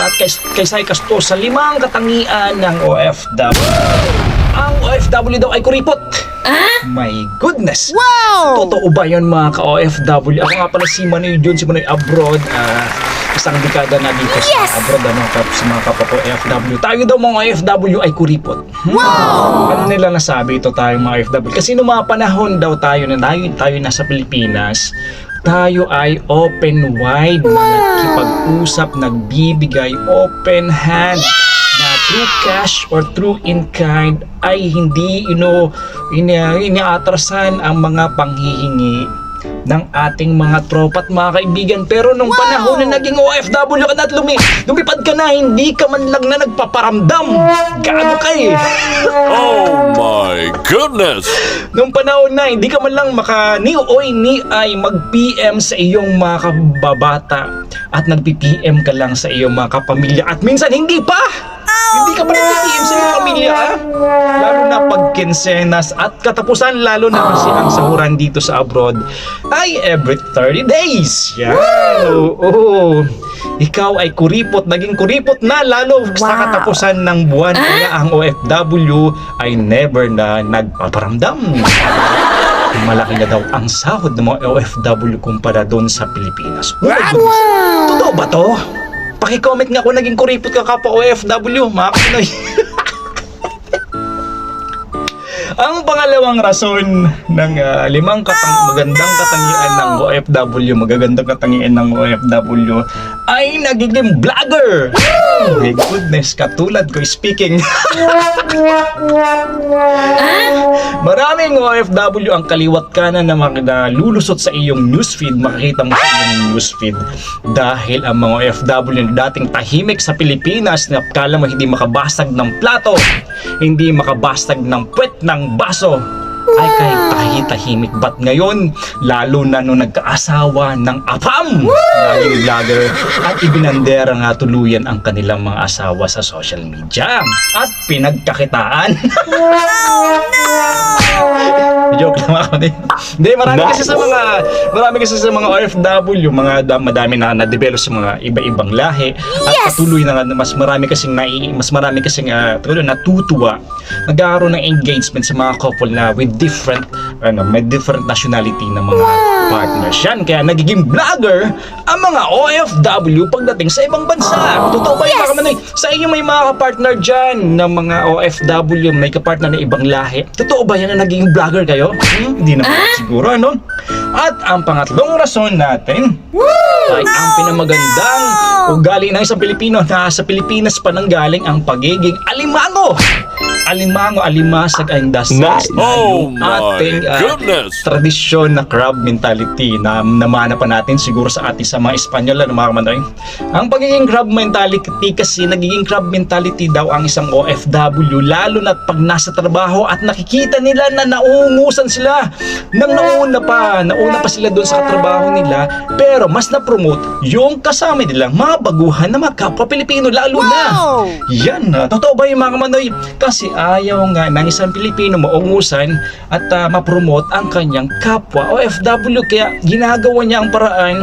lahat kay, kay Sai Casto sa limang katangian ng OFW. Ang OFW daw ay kuripot. My goodness! Wow! Totoo ba yun mga ka-OFW? Ako nga pala si Manoy Jun, si Manoy Abroad. ah, isang dekada na dito Yes! sa abroad ano, sa mga kapwa ko OFW. Tayo daw mga OFW ay kuripot. Wow! Ano nila nasabi ito tayo mga OFW? Kasi noong mga panahon daw tayo na tayo, tayo nasa Pilipinas, tayo ay open wide na nagkipag-usap, nagbibigay open hand na through cash or through in kind ay hindi ino ini, iniatrasan ang mga panghihingi ng ating mga tropa at mga kaibigan. Pero nung panahon na naging OFW ka na at lumi, lumipad ka na hindi ka man lang na nagpaparamdam. Gaano ka eh. Oh my goodness! Nung panahon na hindi ka man lang maka ni oy ni ay mag-PM sa iyong mga kababata at nagpi-PM ka lang sa iyong mga kapamilya at minsan hindi pa! hindi ka pa nag-PM sa iyong pamilya ha? Lalo na pag kinsenas at katapusan lalo na kasi ang sahuran dito sa abroad ay every 30 days. Yan! Oo. Ikaw ay kuripot, naging kuripot na lalo sa Wow. katapusan ng buwan kaya ang OFW ay never na nagpaparamdam. Malaki na daw ang sahod ng mga OFW kumpara doon sa Pilipinas. Goodness. Totoo ba to? Paki-comment nga kung naging kuripot ka kapwa OFW, mga Pinoy. Ang pangalawang rason ng ah, limang katang magandang katangian ng OFW, magagandang katangian ng OFW ay nagiging vlogger. Oh my goodness, katulad ko speaking. Maraming OFW ang kaliwat kanan na lulusot sa iyong newsfeed, makikita mo sa iyong newsfeed. Dahil ang mga OFW na dating tahimik sa Pilipinas na kala mo hindi makabasag ng plato, hindi makabasag ng puwet ng baso, ay kahit tahitahimik ba't ngayon? Lalo na nung nagkaasawa ng apam! Naging vlogger at ibinandera nga tuluyan ang kanilang mga asawa sa social media. At pinagkakitaan Joke lang ako din. Hindi, marami kasi sa mga marami kasi sa mga OFW, mga da- madami na na-develop sa mga iba-ibang lahi at patuloy na nga na mas marami kasing nai, mas marami kasing uh, natutuwa nagkakaroon ng engagement sa mga couple na with different ano, may different nationality na mga partners yan. Kaya nagiging vlogger ang mga OFW pagdating sa ibang bansa. Totoo ba yung mga kamanoy? Sa inyo may mga kapartner dyan na mga OFW, may kapartner na ibang lahi. Totoo ba yan na naging vlogger kayo? Hmm? Hindi naman siguro, ano? At ang pangatlong rason natin ay ang pinamagandang ugali ng isang Pilipino na sa Pilipinas pa nanggaling ang pagiging alimango. Alimango, alimasag ang dasal Nice. na Oh yung my ating ah, goodness. tradisyon na crab mentality na namana pa natin siguro sa ating sa mga Espanyol na mga kamanoy. Ang pagiging crab mentality kasi nagiging crab mentality daw ang isang OFW lalo na pag nasa trabaho at nakikita nila na nauungusan sila nang nauna pa, nauna pa sila doon sa katrabaho nila pero mas na-promote yung kasama nilang mga baguhan na mga kapwa Pilipino lalo na. Wow! Yan na. Totoo ba yung mga kamanoy? Kasi ayaw nga ng isang Pilipino maungusan at ah, mapromote ang kanyang kapwa OFW. Kaya ginagawa niya ang paraan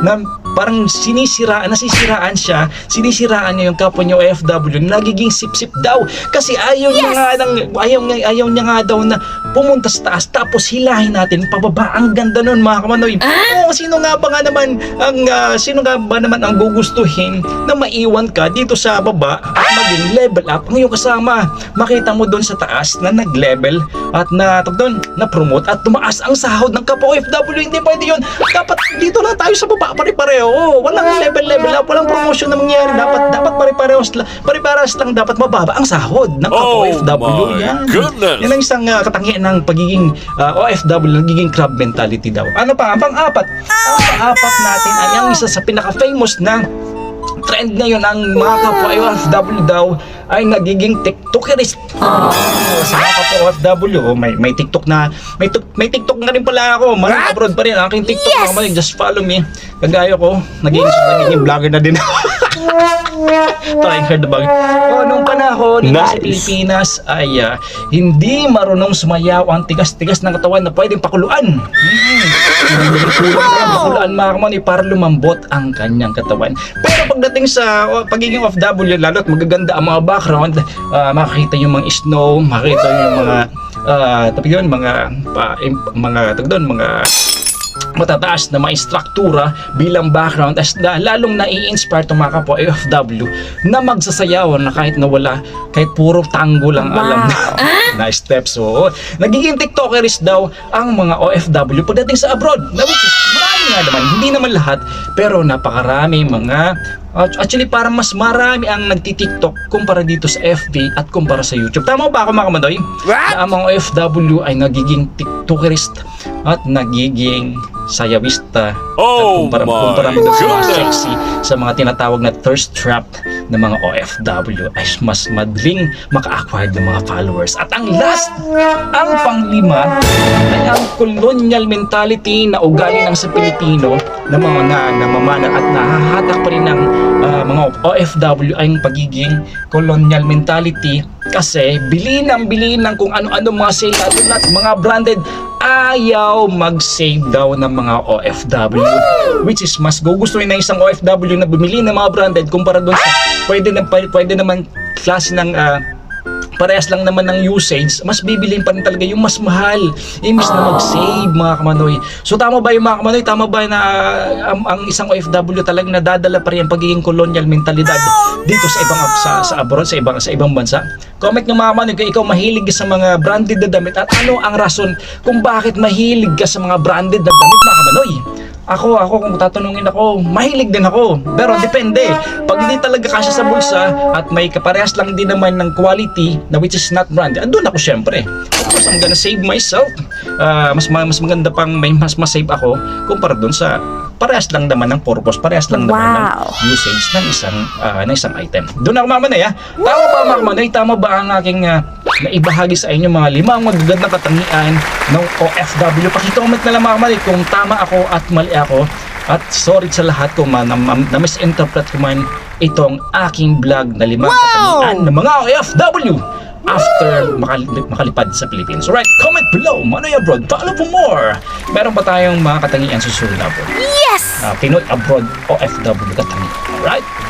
na parang sinisiraan, nasisiraan siya, sinisiraan niya yung kapwa niya OFW, nagiging sip-sip daw. Kasi ayaw niya nga, ng, ayaw, ayaw niya nga daw na pumunta sa taas tapos hilahin natin pababa. Ang ganda nun mga kamanoy. Oo, sino nga ba nga naman ang, ah, sino nga ba naman ang gugustuhin na maiwan ka dito sa baba at maging level up ang iyong kasama. Makita mo doon sa taas na nag-level at na, doon, na-promote at tumaas ang sahod ng kapwa OFW. Hindi pwede yun. Dapat dito lang tayo sa baba, pare-pareho. Oo, walang level-level up, walang promotion na mangyari. Dapat, dapat pare-parehos lang, pare-parehas lang dapat mababa ang sahod ng Oh OFW. my Yan. goodness. Yan ang isang uh, katangian ng pagiging ah, OFW, nagiging crab mentality daw. Ano pa? Ang pang-apat. Ang pang-apat natin ay ang isa sa pinaka-famous na trend ngayon ang mga kapwa OFW daw ay nagiging TikTokerist. Oh. Sa mga kapwa OFW, oh, may, may TikTok na, may, may TikTok na rin pala ako. Man, abroad pa rin. Aking TikTok Yes! yes! just follow me. Kagaya ko, naging, nagiging vlogger na din ako. Trying hard bag. O, nung panahon dito sa Nice. Pilipinas ay ah, hindi marunong sumayaw ang tigas-tigas ng katawan na pwedeng pakuluan. Mm. Kulang bakulaan mga kamanoy para lumambot ang kanyang katawan. Pero pagdating sa oh, pagiging OFW, lalo't magaganda ang mga background, ah, makakita yung mga snow, makakita yung mga uh, tapi yun, mga pa, mga tag doon, mga matataas na mga struktura bilang background as na, lalong nai-inspire itong mga kapwa OFW na magsasayaw na kahit nawala, kahit puro tango lang alam na, na steps. So, nagiging TikTokeris daw ang mga OFW pagdating sa abroad. Na which is, marami nga naman, hindi naman lahat, pero napakarami mga Actually, parang mas marami ang nagti-TikTok kumpara dito sa FB at kumpara sa YouTube. Tama ba ako mga kamadoy? Na ang mga OFW ay nagiging TikTokerist at nagiging sayawista. Oh at kumpara, kumpara mo sa sexy sa mga tinatawag na thirst trap ng mga OFW ay mas madaling maka-acquire ng mga followers. At ang last, ang panglima ay ang colonial mentality na ugali ng sa Pilipino na mga na, namamana at nahahatak pa rin ng ah, mga OFW ay ang pagiging colonial mentality. Kasi bilhin ang bilhin ng kung ano-ano mga sale natin lahat, mga branded ayaw mag-save daw ng mga OFW which is mas gugustuhin na isang OFW na bumili ng mga branded kumpara doon sa pwede na pwede naman klase ng ah, parehas lang naman ng usage, mas bibilin pa rin talaga yung mas mahal. Imbis na mag-save mga kamanoy. So tama ba yung mga kamanoy? Tama ba na ah, ang, ang isang OFW talagang nadadala pa rin ang pagiging colonial mentalidad dito sa ibang sa, sa abroad, sa ibang sa ibang bansa? Comment ng mga kamanoy kung ikaw mahilig sa mga branded na damit at ano ang rason kung bakit mahilig ka sa mga branded na damit mga kamanoy? Ako, ako kung tatanungin ako, mahilig din ako. Pero depende. Pag hindi talaga kasya sa bulsa at may kaparehas lang din naman ng quality na which is not branded, andun ako syempre. Of course, I'm gonna save myself. Ah, mas ma- mas maganda pang may mas masave ako kumpara dun sa parehas lang naman ng purpose, parehas lang naman ng Wow. usage ng isang ah, ng isang item. Doon ako mamanay ha. Tama ba mga kamanay? Tama ba ang aking ah, naibahagi sa inyo mga limang magagandang katangian ng OFW? Pakicomment na lang mga kamanay kung tama ako at mali ako. At sorry sa lahat kung man, na, na misinterpret ko man itong aking vlog na limang katangian ng mga OFW after makal- makalipad sa Philippines. Alright, comment below, Manoy Abroad, follow for more. Meron pa tayong mga katangian susunod na abroad Yes! Uh, Pinoy abroad OFW katangian. Alright?